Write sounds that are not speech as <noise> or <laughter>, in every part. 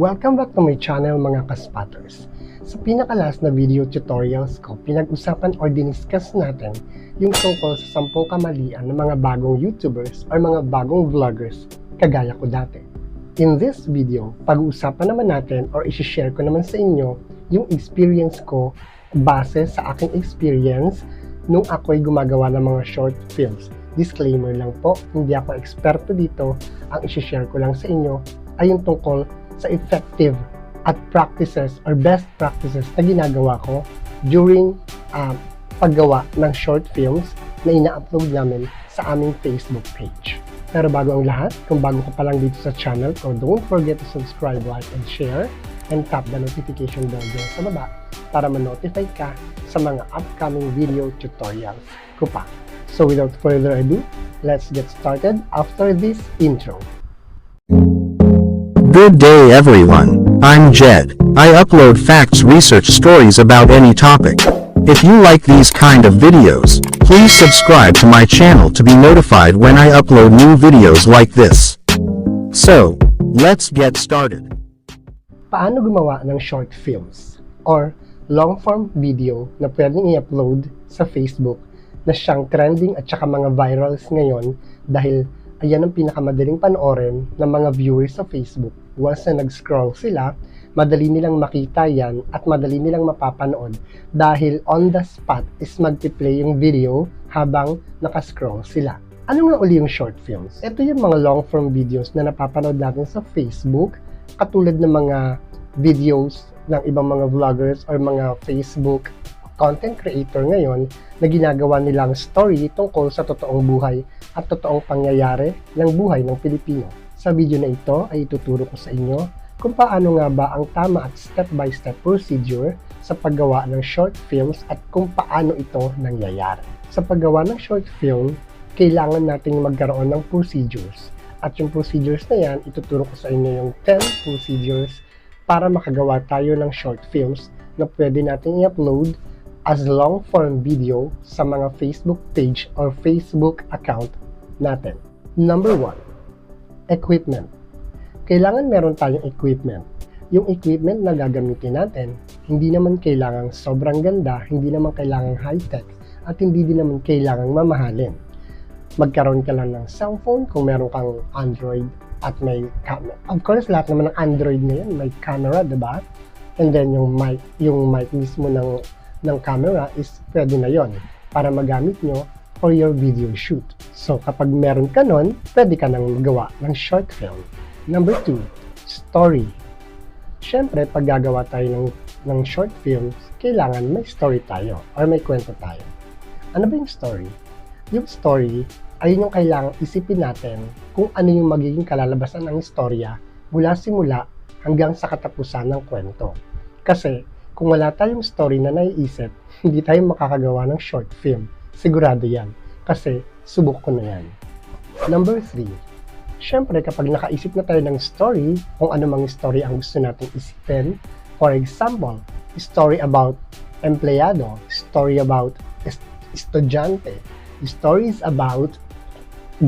Welcome back to my channel mga kaspatters. Sa pinakalas na video tutorials ko, pinag-usapan or diniscuss natin yung tungkol sa 10 kamalian ng mga bagong YouTubers or mga bagong vloggers kagaya ko dati. In this video, pag-uusapan naman natin or isi-share ko naman sa inyo yung experience ko base sa aking experience nung ako'y gumagawa ng mga short films. Disclaimer lang po, hindi ako eksperto dito. Ang isi-share ko lang sa inyo ay yung tungkol sa effective at practices or best practices na ginagawa ko during um, paggawa ng short films na ina-upload namin sa aming Facebook page. Pero bago ang lahat, kung bago ka pa lang dito sa channel ko, don't forget to subscribe, like, and share, and tap the notification bell dyan sa baba para ma-notify ka sa mga upcoming video tutorials ko pa. So without further ado, let's get started after this intro. Good day everyone. I'm Jed. I upload facts research stories about any topic. If you like these kind of videos, please subscribe to my channel to be notified when I upload new videos like this. So, let's get started. paano gumawa ng short films or long-form video na pwedeng i-upload sa Facebook na siyang trending at saka mga virals ngayon dahil ayan ang pinakamadaling panoorin ng mga viewers sa Facebook. Once na nag-scroll sila, madali nilang makita yan at madali nilang mapapanood dahil on the spot is magpi-play yung video habang nakascroll sila. Ano nga uli yung short films? Ito yung mga long-form videos na napapanood natin sa Facebook katulad ng mga videos ng ibang mga vloggers or mga Facebook content creator ngayon na ginagawa nilang story tungkol sa totoong buhay at totoong pangyayari ng buhay ng Pilipino. Sa video na ito ay ituturo ko sa inyo kung paano nga ba ang tama at step-by-step procedure sa paggawa ng short films at kung paano ito nangyayari. Sa paggawa ng short film, kailangan nating magkaroon ng procedures. At yung procedures na yan, ituturo ko sa inyo yung 10 procedures para makagawa tayo ng short films na pwede natin i-upload as long form video sa mga Facebook page or Facebook account natin. Number 1, equipment. Kailangan meron tayong equipment. Yung equipment na gagamitin natin, hindi naman kailangang sobrang ganda, hindi naman kailangang high-tech, at hindi din naman kailangang mamahalin. Magkaroon ka lang ng cellphone kung meron kang Android at may camera. Of course, lahat naman ng Android ngayon may camera, di ba? And then yung mic, yung mic mismo ng ng camera is pwede na yon para magamit nyo for your video shoot. So kapag meron ka nun, pwede ka nang magawa ng short film. Number two, story. Siyempre, pag gagawa tayo ng, ng short films, kailangan may story tayo or may kwento tayo. Ano ba yung story? Yung story ay yung kailangan isipin natin kung ano yung magiging kalalabasan ng istorya mula simula hanggang sa katapusan ng kwento. Kasi kung wala tayong story na naiisip, <laughs> hindi tayo makakagawa ng short film. Sigurado yan. Kasi subok ko na yan. Number 3. Siyempre, kapag nakaisip na tayo ng story, kung ano mang story ang gusto nating isipin, for example, story about empleyado, story about est- estudyante, stories about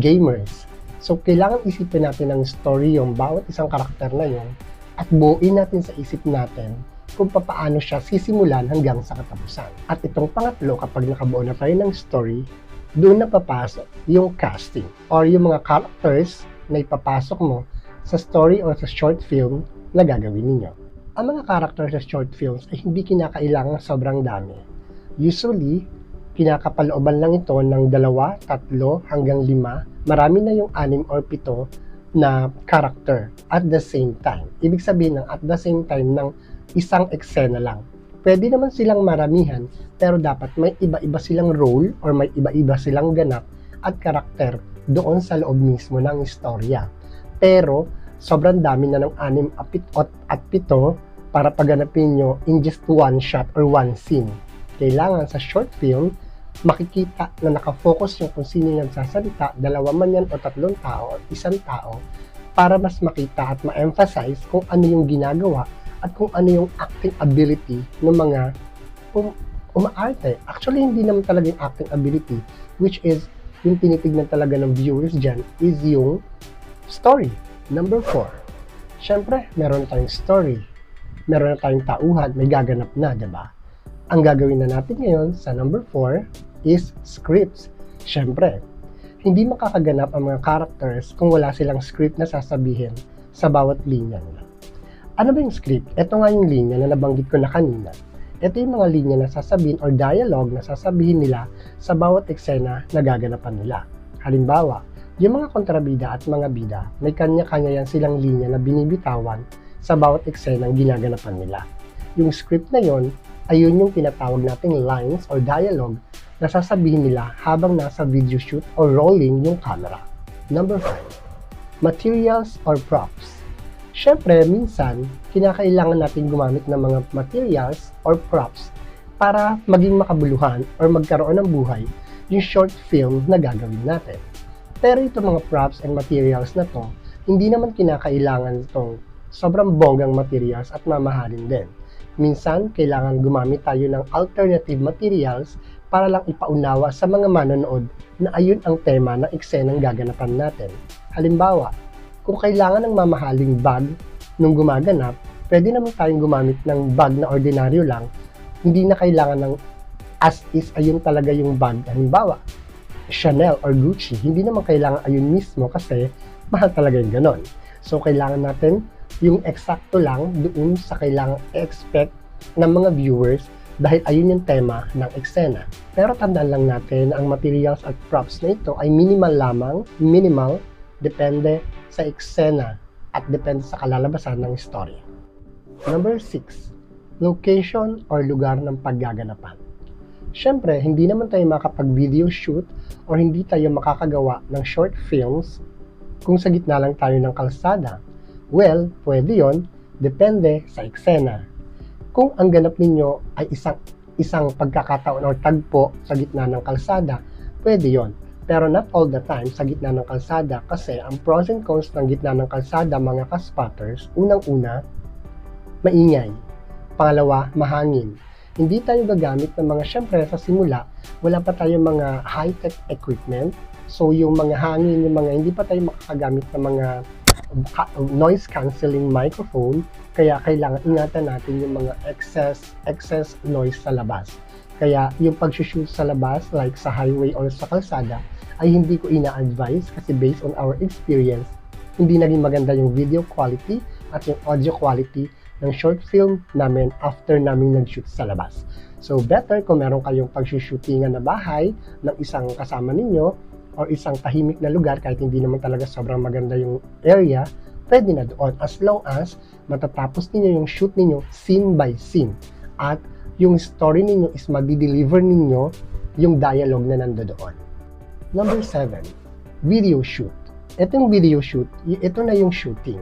gamers. So, kailangan isipin natin ng story yung bawat isang karakter na yun at buuin natin sa isip natin kung paano siya sisimulan hanggang sa katapusan. At itong pangatlo, kapag nakabuo na tayo ng story, doon na papasok yung casting or yung mga characters na ipapasok mo sa story or sa short film na gagawin ninyo. Ang mga characters sa short films ay hindi kinakailangan sobrang dami. Usually, kinakapalooban lang ito ng dalawa, tatlo, hanggang lima. Marami na yung anim or pito na character at the same time. Ibig sabihin ng at the same time ng isang eksena lang. Pwede naman silang maramihan, pero dapat may iba-iba silang role or may iba-iba silang ganap at karakter doon sa loob mismo ng istorya. Pero, sobrang dami na ng anim at at pito para paganapin nyo in just one shot or one scene. Kailangan sa short film, makikita na nakafocus yung kung sino yung nagsasalita, dalawa man yan o tatlong tao o isang tao, para mas makita at ma-emphasize kung ano yung ginagawa at kung ano yung acting ability ng mga um, umaarte. Actually, hindi naman talaga yung acting ability, which is yung tinitignan talaga ng viewers dyan is yung story. Number four, Siyempre, meron tayong story. Meron na tayong tauhan, may gaganap na, di ba? Ang gagawin na natin ngayon sa number 4 is scripts. Siyempre, hindi makakaganap ang mga characters kung wala silang script na sasabihin sa bawat linya nila. Ano ba yung script? Ito nga yung linya na nabanggit ko na kanina. Ito yung mga linya na sasabihin or dialogue na sasabihin nila sa bawat eksena na gaganapan nila. Halimbawa, yung mga kontrabida at mga bida, may kanya-kanya yan silang linya na binibitawan sa bawat eksena ng ginaganapan nila. Yung script na yon ayun yung tinatawag nating lines or dialogue na sasabihin nila habang nasa video shoot or rolling yung camera. Number 5. Materials or props. Siyempre, minsan, kinakailangan natin gumamit ng mga materials or props para maging makabuluhan or magkaroon ng buhay yung short film na gagawin natin. Pero itong mga props and materials na to, hindi naman kinakailangan itong sobrang bonggang materials at mamahalin din minsan kailangan gumamit tayo ng alternative materials para lang ipaunawa sa mga manonood na ayun ang tema ng eksenang gaganapan natin. Halimbawa, kung kailangan ng mamahaling bag nung gumaganap, pwede naman tayong gumamit ng bag na ordinaryo lang, hindi na kailangan ng as is ayun talaga yung bag. Halimbawa, Chanel or Gucci, hindi naman kailangan ayun mismo kasi mahal talaga yung ganon. So, kailangan natin yung eksakto lang doon sa kailangang expect ng mga viewers dahil ayun yung tema ng eksena. Pero tandaan lang natin na ang materials at props na ito ay minimal lamang, minimal, depende sa eksena at depende sa kalalabasan ng story. Number 6. Location or lugar ng paggaganapan. Siyempre, hindi naman tayo makapag-video shoot or hindi tayo makakagawa ng short films kung sa gitna lang tayo ng kalsada Well, pwede yon depende sa eksena. Kung ang ganap ninyo ay isang isang pagkakataon o tagpo sa gitna ng kalsada, pwede yon. Pero not all the time sa gitna ng kalsada kasi ang pros and cons ng gitna ng kalsada mga kaspotters, unang-una, maingay. Pangalawa, mahangin. Hindi tayo gagamit ng mga, syempre sa simula, wala pa tayong mga high-tech equipment. So yung mga hangin, yung mga hindi pa tayo makakagamit ng mga noise cancelling microphone kaya kailangan ingatan natin yung mga excess excess noise sa labas. Kaya yung pag-shoot sa labas like sa highway or sa kalsada ay hindi ko ina-advise kasi based on our experience hindi naging maganda yung video quality at yung audio quality ng short film namin after namin nag-shoot sa labas. So better kung meron kayong pag-shootingan na bahay ng isang kasama ninyo or isang tahimik na lugar kahit hindi naman talaga sobrang maganda yung area, pwede na doon as long as matatapos ninyo yung shoot ninyo scene by scene at yung story ninyo is madi-deliver ninyo yung dialogue na nando doon. Number 7, video shoot. Ito yung video shoot, ito na yung shooting.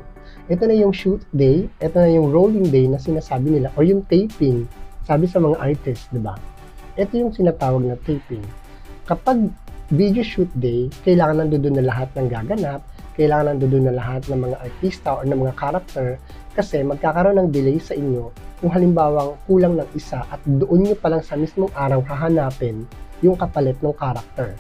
Ito na yung shoot day, ito na yung rolling day na sinasabi nila or yung taping, sabi sa mga artists, di ba? Ito yung sinatawag na taping. Kapag video shoot day, kailangan nandoon na lahat ng gaganap, kailangan nandoon na lahat ng mga artista or ng mga character kasi magkakaroon ng delay sa inyo kung halimbawa kulang ng isa at doon nyo pa lang sa mismong araw hahanapin yung kapalit ng character.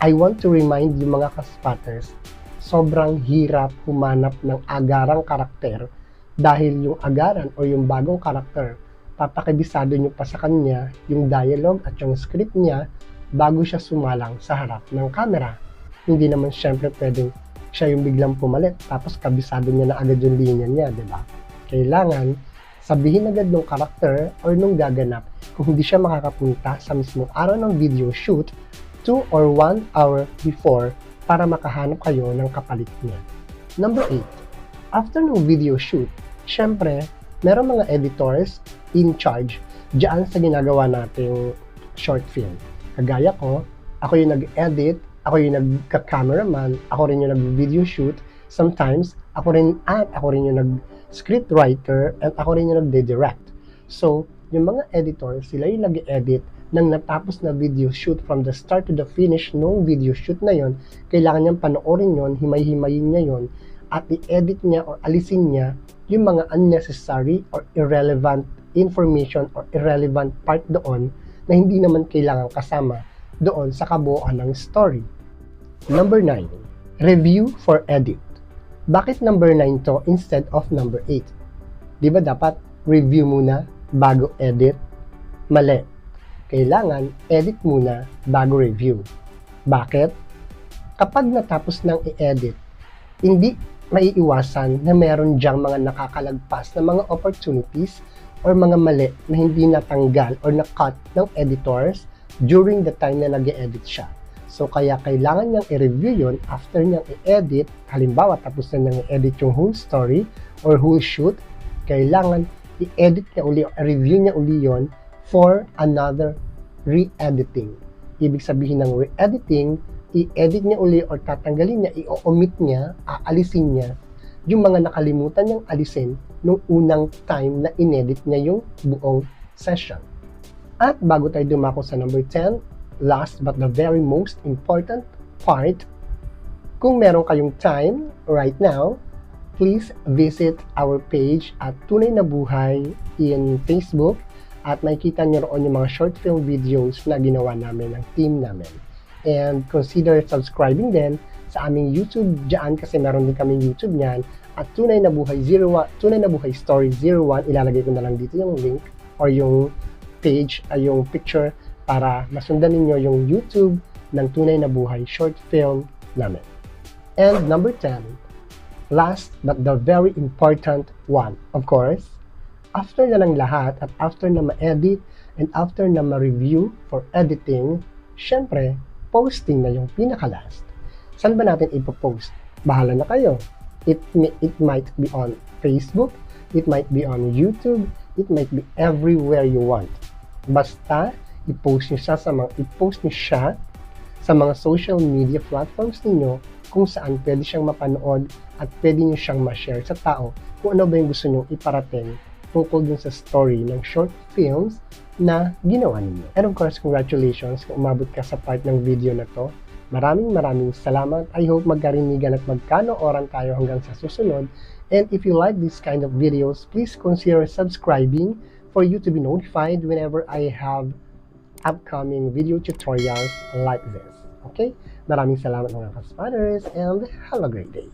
I want to remind yung mga kaspotters, sobrang hirap humanap ng agarang karakter dahil yung agaran o yung bagong karakter, papakibisado nyo pa sa kanya yung dialogue at yung script niya bago siya sumalang sa harap ng camera. Hindi naman syempre pwedeng siya yung biglang pumalit tapos kabisado niya na agad yung linya niya, di ba? Kailangan sabihin agad ng karakter or nung gaganap kung hindi siya makakapunta sa mismong araw ng video shoot 2 or 1 hour before para makahanap kayo ng kapalit niya. Number 8. After ng video shoot, syempre, meron mga editors in charge diyan sa ginagawa nating short film. Kagaya ko, ako yung nag-edit, ako yung nagka-cameraman, ako rin yung nag-video shoot. Sometimes, ako rin, at ako rin yung nag-script writer, at ako rin yung nag-direct. So, yung mga editor, sila yung nag-edit ng natapos na video shoot from the start to the finish nung video shoot na yon, kailangan niyang panoorin yon, himay-himayin niya yon, at i-edit niya or alisin niya yung mga unnecessary or irrelevant information or irrelevant part doon na hindi naman kailangan kasama doon sa kabuuan ng story. Number 9. Review for edit. Bakit number 9 to instead of number 8? Di ba dapat review muna bago edit? Mali. Kailangan edit muna bago review. Bakit? Kapag natapos ng i-edit, hindi maiiwasan na meron diyang mga nakakalagpas na mga opportunities or mga mali na hindi natanggal or na-cut ng editors during the time na nag edit siya. So, kaya kailangan niyang i-review yun after niyang i-edit. Halimbawa, tapos na niyang i-edit yung whole story or whole shoot, kailangan i-edit niya uli o review niya uli yon for another re-editing. Ibig sabihin ng re-editing, i-edit niya uli or tatanggalin niya, i-omit niya, aalisin niya yung mga nakalimutan niyang alisin nung unang time na inedit niya yung buong session. At bago tayo dumako sa number 10, last but the very most important part, kung meron kayong time right now, please visit our page at Tunay na Buhay in Facebook at makikita niyo roon yung mga short film videos na ginawa namin ng team namin. And consider subscribing din sa aming YouTube dyan kasi meron din kaming YouTube niyan at Tunay na Buhay 01, Tunay na Buhay Story 01, ilalagay ko na lang dito yung link or yung page, ay yung picture para masundan ninyo yung YouTube ng Tunay na Buhay short film namin. And number 10, last but the very important one, of course, after na lang lahat at after na ma-edit and after na ma-review for editing, syempre, posting na yung pinaka-last. Saan ba natin ipopost? Bahala na kayo. It, it might be on Facebook, it might be on YouTube, it might be everywhere you want. Basta, i-post nyo siya sa mga, i-post nyo siya sa mga social media platforms ninyo kung saan pwede siyang mapanood at pwede nyo siyang ma-share sa tao kung ano ba yung gusto nyo iparating tungkol dun sa story ng short films na ginawa ninyo. And of course, congratulations kung umabot ka sa part ng video na to. Maraming maraming salamat. I hope magkarinigan at magkanooran tayo hanggang sa susunod. And if you like this kind of videos, please consider subscribing for you to be notified whenever I have upcoming video tutorials like this. Okay? Maraming salamat mga kaspaders and have a great day.